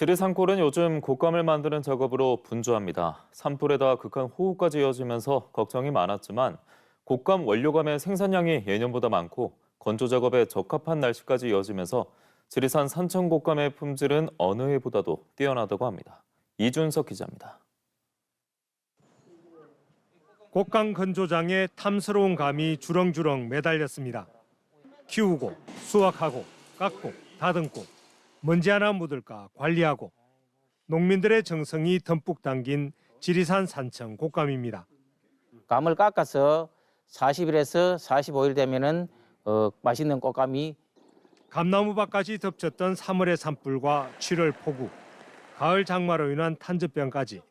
지리산골은 요즘 곶감을 만드는 작업으로 분주합니다. 산불에다 극한 호우까지 이어지면서 걱정이 많았지만 곶감 원료감의 생산량이 예년보다 많고 건조 작업에 적합한 날씨까지 이어지면서 지리산 산천 곶감의 품질은 어느 해보다도 뛰어나다고 합니다. 이준석 기자입니다. 곡강 건조장에 탐스러운 감이 주렁주렁 매달렸습니다. 키우고 수확하고 깎고 다듬고 먼지 하나 묻을까 관리하고 농민들의 정성이 듬뿍 담긴 지리산 산청 곡감입니다. 감을 깎아서 40일에서 45일 되면은 어, 맛있는 꽃감이 감나무밭까지 덮쳤던 3월의 산불과 7월 폭우, 가을 장마로 인한 탄저병까지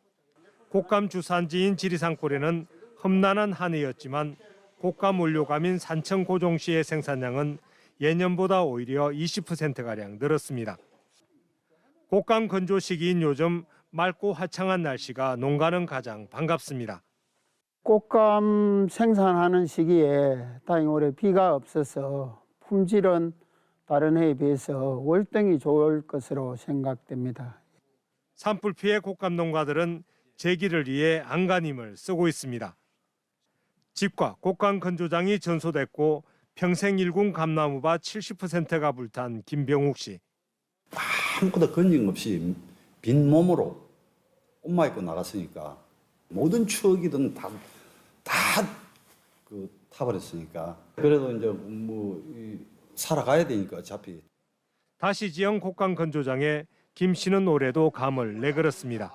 곡감 주산지인 지리산골에는 험난한 한 해였지만 곡감 원료감인 산청 고종시의 생산량은 예년보다 오히려 20%가량 늘었습니다. 곡감 건조 시기인 요즘 맑고 화창한 날씨가 농가는 가장 반갑습니다. 꽃감 생산하는 시기에 다행히 올해 비가 없어서 품질은 다른 해에 비해서 월등히 좋을 것으로 생각됩니다. 산불 피해 곡감 농가들은 재기를 위해 안간힘을 쓰고 있습니다. 집과 곡감 건조장이 전소됐고 평생 일군 감나무밭 70%가 불탄 김병욱 씨. 아무것도 건진 없이 빈 몸으로 옷만 입고 나갔으니까 모든 추억이든 다 다 그 타버렸으니까 그래도 이제 뭐 이 살아가야 되니까 어차피 다시 지은 곡감 건조장에 김 씨는 올해도 감을 내걸었습니다.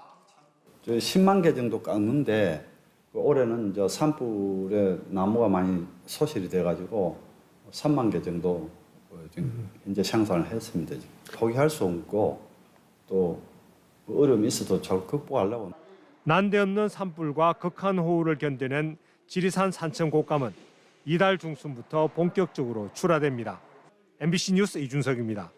저 10만 개 정도 깎는데 그 올해는 저 산불에 나무가 많이 소실이 돼가지고 3만 개 정도 어, 지금 현재 생산을 했습니다. 포기할 수 없고 또 어려움이 있어도 잘 극복하려고. 난데없는 산불과 극한 호우를 견뎌낸 지리산 산청 곡감은 이달 중순부터 본격적으로 출하됩니다. MBC 뉴스 이준석입니다.